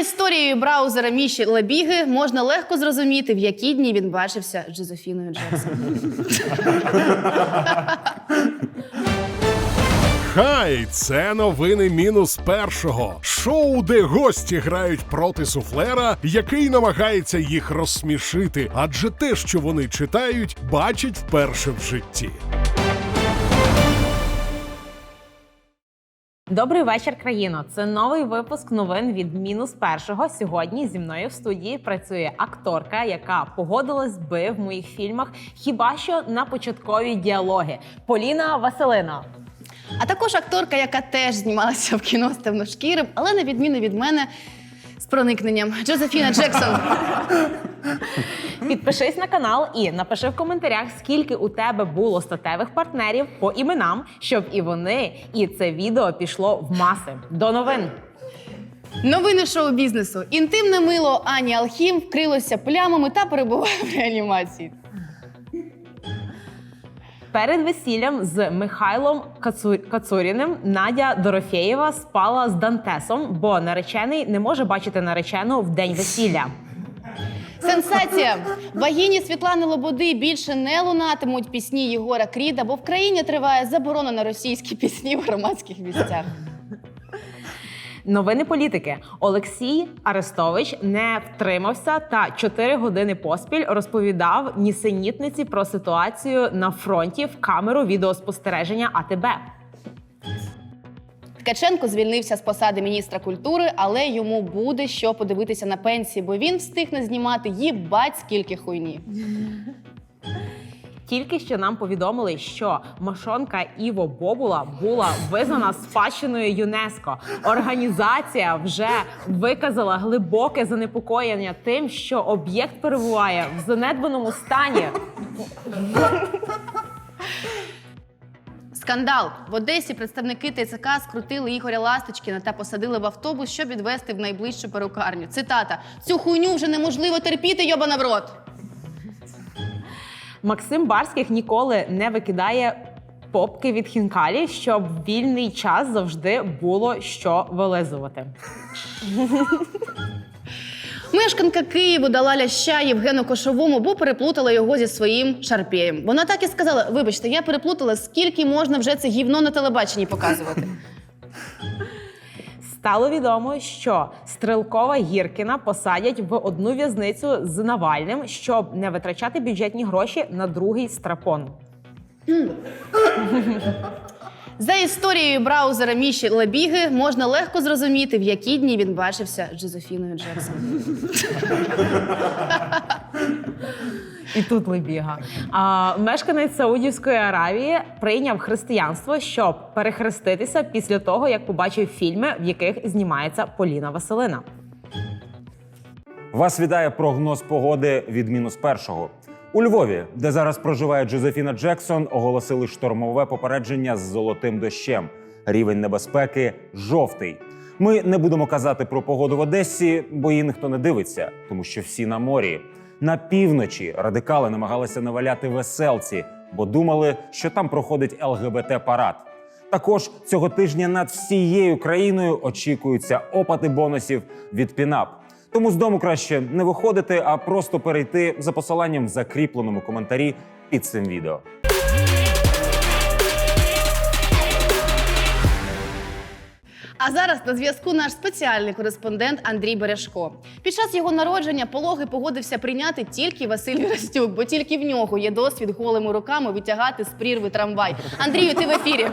історією браузера Міші Лебіги можна легко зрозуміти, в які дні він бачився з Джозефіною Джексон. Хай це новини мінус першого шоу, де гості грають проти суфлера, який намагається їх розсмішити, адже те, що вони читають, бачать вперше в житті. Добрий вечір, країно. Це новий випуск новин від мінус першого. Сьогодні зі мною в студії працює акторка, яка погодилась би в моїх фільмах хіба що на початкові діалоги. Поліна Василина. А також акторка, яка теж знімалася в кіно з темношкірим, але на відміну від мене з проникненням Джозефіна Джексон. Підпишись на канал і напиши в коментарях, скільки у тебе було статевих партнерів по іменам, щоб і вони, і це відео пішло в маси. До новин. Новини шоу-бізнесу. Інтимне мило Ані Алхім вкрилося плямами та перебуває в реанімації. Перед весіллям з Михайлом Кацу... Кацуріним Надя Дорофєєва спала з Дантесом, бо наречений не може бачити наречену в день весілля. Сенсація! Вагіні Світлани Лободи більше не лунатимуть пісні Єгора Кріда, бо в країні триває заборона на російські пісні в громадських місцях. Новини політики. Олексій Арестович не втримався та 4 години поспіль розповідав нісенітниці про ситуацію на фронті в камеру відеоспостереження АТБ. Ткаченко звільнився з посади міністра культури, але йому буде що подивитися на пенсії, бо він встигне знімати їбать скільки хуйні. Тільки що нам повідомили, що мошонка Іво Бобула була визнана спадщиною ЮНЕСКО. Організація вже виказала глибоке занепокоєння тим, що об'єкт перебуває в занедбаному стані. Скандал в Одесі представники ТЦК скрутили Ігоря Ласточкіна та посадили в автобус, щоб відвести в найближчу перукарню. Цитата: цю хуйню вже неможливо терпіти, йобана в рот. Максим Барських ніколи не викидає попки від хінкалі, щоб вільний час завжди було що вилизувати. Мешканка Києву дала ляща Євгену Кошовому, бо переплутала його зі своїм шарпеєм. Вона так і сказала: вибачте, я переплутала, скільки можна вже це гівно на телебаченні показувати. Стало відомо, що Стрелкова Гіркіна посадять в одну в'язницю з Навальним, щоб не витрачати бюджетні гроші на другий страпон. За історією браузера Міші Лебіги можна легко зрозуміти, в які дні він бачився з Джозефіною Джексон. І тут лебіга. А, мешканець Саудівської Аравії прийняв християнство, щоб перехреститися після того, як побачив фільми, в яких знімається Поліна Василина. Вас вітає прогноз погоди від мінус першого. У Львові, де зараз проживає Джозефіна Джексон, оголосили штормове попередження з золотим дощем. Рівень небезпеки жовтий. Ми не будемо казати про погоду в Одесі, бо її ніхто не дивиться, тому що всі на морі. На півночі радикали намагалися наваляти веселці, бо думали, що там проходить ЛГБТ-парад. Також цього тижня над всією країною очікуються опати бонусів від Пінап. Тому з дому краще не виходити, а просто перейти за посиланням в закріпленому коментарі під цим відео. А зараз на зв'язку наш спеціальний кореспондент Андрій Бережко. Під час його народження пологи погодився прийняти тільки Василь Вірастюк, бо тільки в нього є досвід голими руками витягати з прірви трамвай. Андрію, ти в ефірі.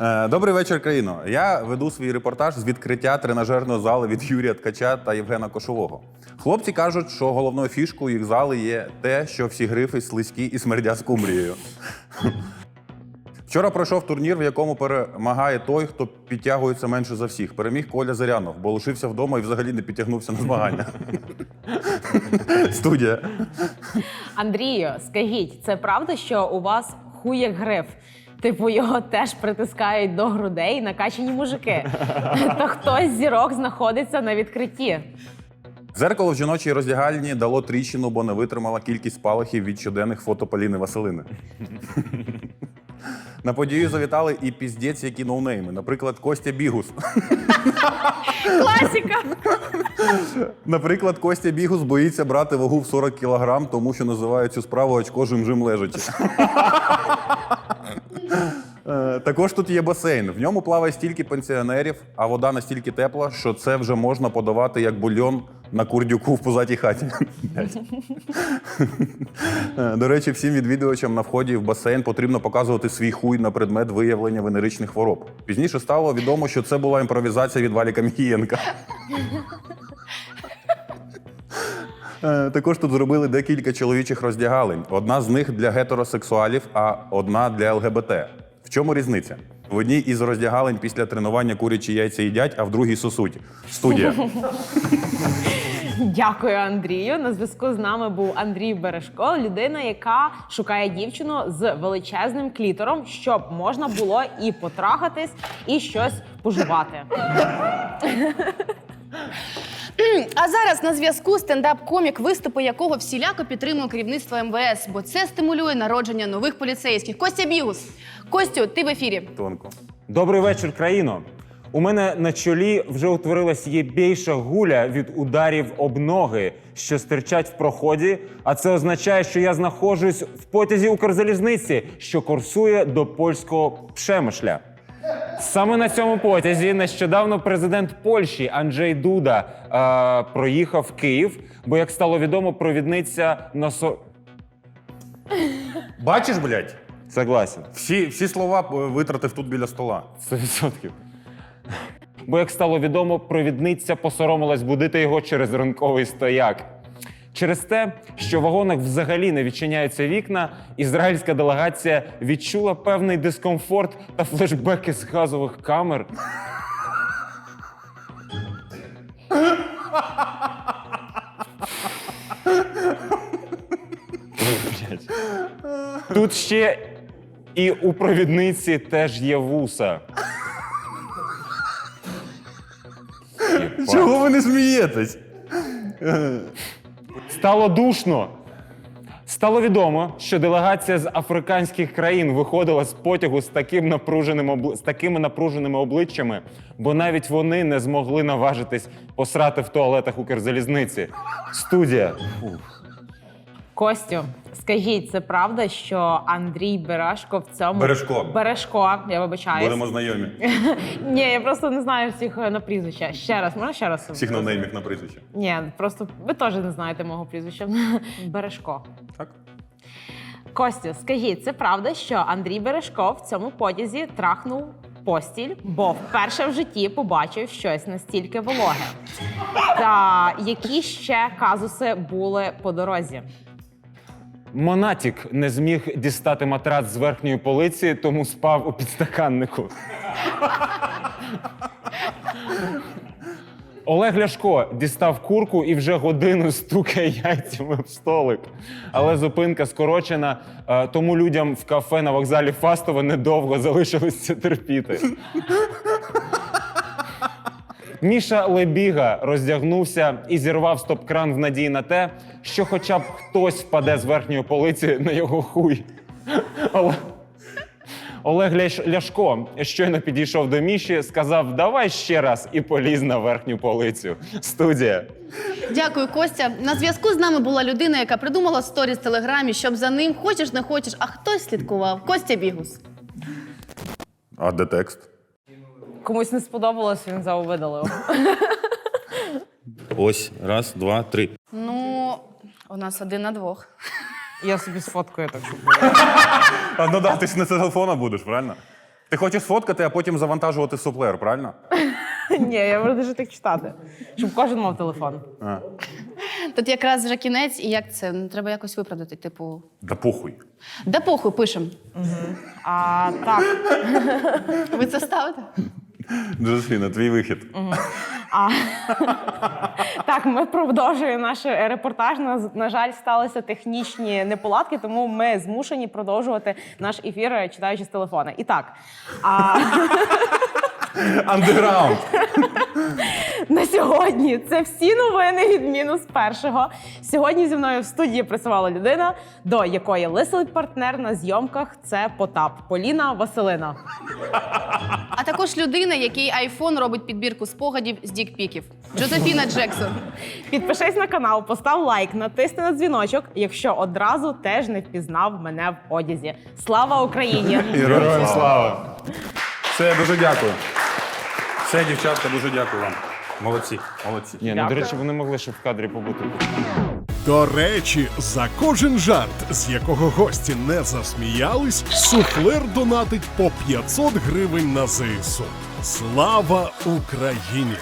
Е, Добрий вечір, країно. Я веду свій репортаж з відкриття тренажерної зали від Юрія Ткача та Євгена Кошового. Хлопці кажуть, що головною фішкою їх зали є те, що всі грифи слизькі і смердять скумбрією. Вчора пройшов турнір, в якому перемагає той, хто підтягується менше за всіх. Переміг Коля Зарянов, бо лишився вдома і взагалі не підтягнувся на змагання. Студія. Андрію, скажіть, це правда, що у вас як гриф? Типу, його теж притискають до грудей накачані мужики. То хтось зірок знаходиться на відкритті. Зеркало в жіночій роздягальні дало тріщину, бо не витримала кількість спалахів від щоденних фото Поліни Василини. На подію завітали і піздець, які ноунейми. Наприклад, Костя Бігус. Класіка! Наприклад, Костя Бігус боїться брати вагу в 40 кілограм, тому що називає цю справу очко жим-жим лежачи. Е, Також тут є басейн. В ньому плаває стільки пенсіонерів, а вода настільки тепла, що це вже можна подавати як бульйон на курдюку в позатій хаті. Е, До речі, всім відвідувачам на вході в басейн потрібно показувати свій хуй на предмет виявлення венеричних хвороб. Пізніше стало відомо, що це була імпровізація від Валіка Мієнка. Е, Також тут зробили декілька чоловічих роздягалень. Одна з них для гетеросексуалів, а одна для ЛГБТ. В чому різниця? В одній із роздягалень після тренування курячі яйця їдять, а в другій сосуть. Студія. Дякую, Андрію. На зв'язку з нами був Андрій Бережко, людина, яка шукає дівчину з величезним клітором, щоб можна було і потрахатись, і щось пожувати. А зараз на зв'язку стендап-комік, виступи якого всіляко підтримує керівництво МВС, бо це стимулює народження нових поліцейських. Костя Бігус. Костю, ти в ефірі. Тонко. Добрий вечір, країно. У мене на чолі вже утворилась єбейша гуля від ударів об ноги, що стирчать в проході. А це означає, що я знаходжусь в потязі Укрзалізниці, що курсує до польського Пшемишля. Саме на цьому потязі нещодавно президент Польщі Анджей Дуда е, проїхав Київ, бо як стало відомо, провідниця на со... Бачиш, блядь? Согласен. Всі, всі слова е, витратив тут біля стола. 100%. Бо, як стало відомо, провідниця посоромилась будити його через ранковий стояк. Через те, що в вагонах взагалі не відчиняються вікна, ізраїльська делегація відчула певний дискомфорт та флешбеки з газових камер. Тут ще і у провідниці теж є вуса. Чого ви не смієтесь? Стало душно. Стало відомо, що делегація з африканських країн виходила з потягу з, таким напруженим обли... з такими напруженими обличчями, бо навіть вони не змогли наважитись посрати в туалетах Укрзалізниці. Студія. Костю, скажіть, це правда, що Андрій Бережко в цьому Бережко. Бережко, я вибачаюсь. Будемо знайомі. Ні, я просто не знаю всіх е, на прізвища. Ще раз, можна ще раз? Всіх ноунеймів на прізвище. Ні, просто ви теж не знаєте мого прізвища. Бережко. Так? Костю, скажіть, це правда, що Андрій Бережко в цьому потязі трахнув постіль, бо вперше в житті побачив щось настільки вологе. Та які ще казуси були по дорозі? Монатік не зміг дістати матрац з верхньої полиці, тому спав у підстаканнику. Олег Ляшко дістав курку і вже годину стукає яйцями в столик. Але зупинка скорочена, е, тому людям в кафе на вокзалі Фастова недовго залишилось це терпіти. Міша Лебіга роздягнувся і зірвав стоп-кран в надії на те, що хоча б хтось впаде з верхньої полиці на його хуй. Але... Олег Ляшко щойно підійшов до Міші, сказав: давай ще раз і поліз на верхню полицю. Студія. Дякую, Костя. На зв'язку з нами була людина, яка придумала сторіс в телеграмі, щоб за ним хочеш не хочеш, а хтось слідкував. Костя Бігус. А де текст? Комусь не сподобалось, він завидалив. Ось, раз, два, три. Ну, у нас один на двох. Я собі сфоткаю так, щоб А ну да, ти ж не з телефона будеш, правильно? Ти хочеш сфоткати, а потім завантажувати в суплеєр, правильно? Ні, я буду дуже так читати. Щоб кожен мав телефон. А. Тут якраз вже кінець, і як це? Ну, треба якось виправдати. Типу, Да похуй. да похуй пишем. А так, Ви це ставите? Джозефіна, твій вихід. а, так, ми продовжуємо наш репортаж. На, на жаль, сталися технічні неполадки, тому ми змушені продовжувати наш ефір, читаючи з телефона. І так. А, Андеграунд. На сьогодні це всі новини від мінус першого. Сьогодні зі мною в студії працювала людина, до якої лисий партнер на зйомках це Потап Поліна Василина. А також людина, який айфон робить підбірку спогадів з дікпіків. Джозефіна Джексон. Підпишись на канал, постав лайк, натисни на дзвіночок, якщо одразу теж не впізнав мене в одязі. Слава Україні! Героям слава! Все, дуже дякую. Все, дівчатка, дуже дякую вам. Молодці, молодці. Ні, ну до речі, вони могли ще в кадрі побути. До речі, за кожен жарт, з якого гості не засміялись, суфлер донатить по 500 гривень на ЗСУ. Слава Україні!